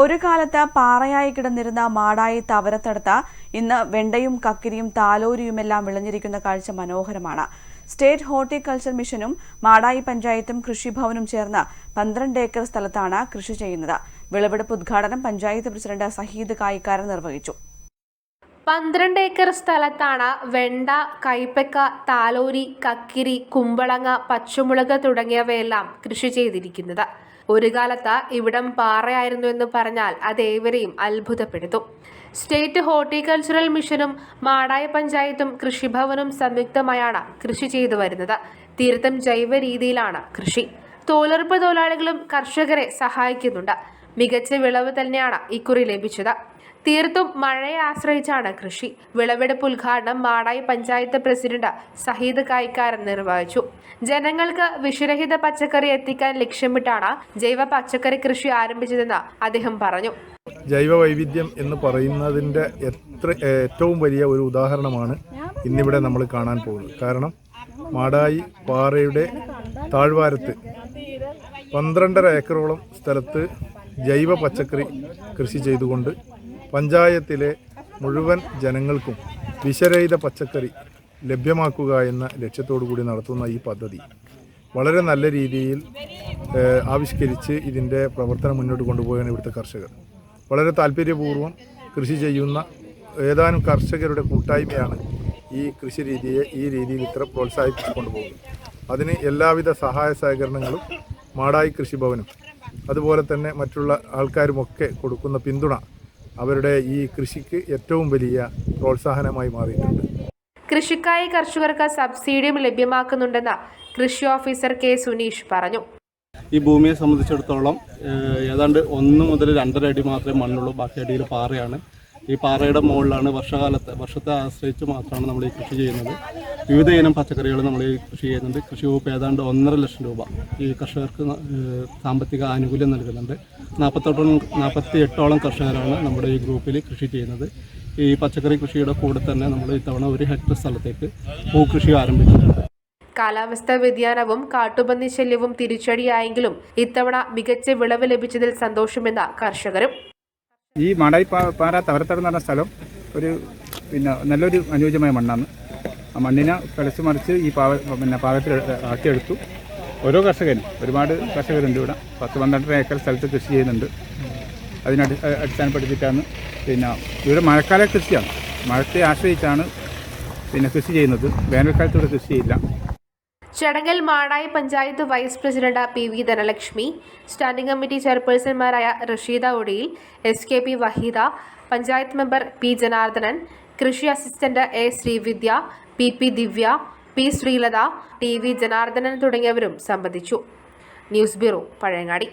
ഒരു കാലത്ത് പാറയായി കിടന്നിരുന്ന മാടായി തവരത്തടുത്ത ഇന്ന് വെണ്ടയും കക്കിരിയും താലോരിയുമെല്ലാം വിളഞ്ഞിരിക്കുന്ന കാഴ്ച മനോഹരമാണ്. സ്റ്റേറ്റ് ഹോർട്ടിക്കൾച്ചർ മിഷനും മാടായി പഞ്ചായത്തും കൃഷിഭവനും ചേർന്ന് പന്ത്രണ്ട് ഏക്കർ സ്ഥലത്താണ് കൃഷി ചെയ്യുന്നത്. വിളവെടുപ്പ് ഉദ്ഘാടനം പഞ്ചായത്ത് പ്രസിഡന്റ് സഹീദ് കായിക്കാരൻ നിർവഹിച്ചു. പന്ത്രണ്ട് ഏക്കർ സ്ഥലത്താണ് വെണ്ട കൈപ്പക്ക താലോരി കക്കിരി കുമ്പളങ്ങ പച്ചമുളക് തുടങ്ങിയവയെല്ലാം കൃഷി ചെയ്തിരിക്കുന്നത്. ഒരു കാലത്ത് ഇവിടം പാറയായിരുന്നു എന്ന് പറഞ്ഞാൽ അത് ഏവരെയും അത്ഭുതപ്പെടുത്തും. സ്റ്റേറ്റ് ഹോർട്ടിക്കൾച്ചറൽ മിഷനും മാടായ പഞ്ചായത്തും കൃഷിഭവനും സംയുക്തമായാണ് കൃഷി ചെയ്തു വരുന്നത്. തീർത്തും ജൈവ രീതിയിലാണ് കൃഷി. തോലർപ്പ് തൊഴിലാളികളും കർഷകരെ സഹായിക്കുന്നുണ്ട്. മികച്ച വിളവ് തന്നെയാണ് ഇക്കുറി ലഭിച്ചത്. തീർത്തും മഴയെ ആശ്രയിച്ചാണ് കൃഷി. വിളവെടുപ്പ് ഉദ്ഘാടനം മാടായി പഞ്ചായത്ത് പ്രസിഡന്റ് സഹീദ് കായ്ക്കാരൻ നിർവഹിച്ചു. ജനങ്ങൾക്ക് വിഷരഹിത പച്ചക്കറി എത്തിക്കാൻ ലക്ഷ്യമിട്ടാണ് ജൈവ പച്ചക്കറി കൃഷി ആരംഭിച്ചതെന്ന് അദ്ദേഹം പറഞ്ഞു. ജൈവ വൈവിധ്യം എന്ന് പറയുന്നതിന്റെ എത്ര ഏറ്റവും വലിയ ഒരു ഉദാഹരണമാണ് ഇന്നിവിടെ നമ്മൾ കാണാൻ പോകുന്നത്. കാരണം മാടായി പാറയുടെ താഴ്വാരത്ത് പന്ത്രണ്ടര ഏക്കറോളം സ്ഥലത്ത് ജൈവ പച്ചക്കറി കൃഷി ചെയ്തുകൊണ്ട് പഞ്ചായത്തിലെ മുഴുവൻ ജനങ്ങൾക്കും വിഷരഹിത പച്ചക്കറി ലഭ്യമാക്കുക എന്ന ലക്ഷ്യത്തോടു കൂടി നടത്തുന്ന ഈ പദ്ധതി വളരെ നല്ല രീതിയിൽ ആവിഷ്കരിച്ച് ഇതിന്റെ പ്രവർത്തനം മുന്നോട്ട് കൊണ്ടുപോവുകയാണ് ഇവിടുത്തെ കർഷകർ. വളരെ താല്പര്യപൂർവം കൃഷി ചെയ്യുന്ന ഏതാനും കർഷകരുടെ കൂട്ടായ്മയാണ് ഈ കൃഷി രീതിയെ ഈ രീതിയിൽ ഇത്ര പ്രോത്സാഹിപ്പിച്ചു കൊണ്ടുപോകുന്നത്. അതിന് എല്ലാവിധ സഹായ സഹകരണങ്ങളും മാടായി കൃഷിഭവനും അതുപോലെ തന്നെ മറ്റുള്ള ആൾക്കാരുമൊക്കെ കൊടുക്കുന്ന പിന്തുണ അവരുടെ ഈ കൃഷിക്ക് ഏറ്റവും വലിയ പ്രോത്സാഹനമായി മാറിയിട്ടുണ്ട്. കൃഷിക്കായി കർഷകർക്ക് സബ്സിഡിയും ലഭ്യമാക്കുന്നുണ്ടെന്ന് കൃഷി ഓഫീസർ കെ സുനീഷ് പറഞ്ഞു. ഈ ഭൂമിയെ സംബന്ധിച്ചിടത്തോളം ഏതാണ്ട് ഒന്ന് മുതൽ രണ്ടര അടി മാത്രമേ മണ്ണുള്ളൂ ബാക്കി അടിയിൽ പാറയാണ്. ഈ പാറയുടെ മുകളിലാണ് വർഷകാലത്ത് വർഷത്തെ ആശ്രയിച്ച് മാത്രമാണ് നമ്മൾ ഈ കൃഷി ചെയ്യുന്നത്. വിവിധ ഇനം പച്ചക്കറികൾ നമ്മൾ ഈ കൃഷി ചെയ്യുന്നുണ്ട്. കൃഷി വകുപ്പ് ഏതാണ്ട് ഒന്നര ലക്ഷം രൂപ ഈ കർഷകർക്ക് സാമ്പത്തിക ആനുകൂല്യം നൽകുന്നുണ്ട്. നാൽപ്പത്തെട്ടോളം നാൽപ്പത്തി എട്ടോളം കർഷകരാണ് നമ്മുടെ ഈ ഗ്രൂപ്പിൽ കൃഷി ചെയ്യുന്നത്. ഈ പച്ചക്കറി കൃഷിയുടെ കൂടെ തന്നെ നമ്മൾ ഇത്തവണ ഒരു ഹെക്ടർ സ്ഥലത്തേക്ക് പൂക്കൃഷി ആരംഭിച്ചിട്ടുണ്ട്. കാലാവസ്ഥാ വ്യതിയാനവും കാട്ടുപന്നി ശല്യവും തിരിച്ചടിയായെങ്കിലും ഇത്തവണ മികച്ച വിളവ് ലഭിച്ചതിൽ സന്തോഷമെന്ന കർഷകരും. ഈ മാടായി പാ- പാറ തവരത്തട എന്ന് പറഞ്ഞ സ്ഥലം ഒരു പിന്നെ നല്ലൊരു അനുയോജ്യമായ മണ്ണാണ്. മണ്ണിനെ കളിച്ച് മറിച്ച് ഈ പാവ പിന്നെ പാവത്തിൽ ആക്കിയെടുത്തു ഓരോ കർഷകനും ഒരുപാട് കർഷകരുണ്ട് ഇവിടെ. പത്ത് പന്ത്രണ്ടര ഏക്കർ സ്ഥലത്ത് കൃഷി ചെയ്യുന്നുണ്ട്. അതിനടി അടിസ്ഥാനപ്പെടുത്തിയിട്ടാണ് പിന്നെ ഇവിടെ മഴക്കാല കൃഷിയാണ്. മഴത്തെ ആശ്രയിച്ചാണ് പിന്നെ കൃഷി ചെയ്യുന്നത്. വേനൽക്കാലത്ത് ഇവിടെ കൃഷി ചെയ്യില്ല ചടങ്ങിൽ Madayi panchayat vice president P V Dhanalakshmi standing committee ചെയർപേഴ്സൺമാരായ Rasheeda ഒടിയിൽ S K P Waheeda panchayat member P Janardhanan കൃഷി assistant A Sreevidya P P Divya P Sreelatha T V Janardhanan തുടങ്ങിയവരും സംബന്ധിച്ചു. News bureau Pazhayangadi.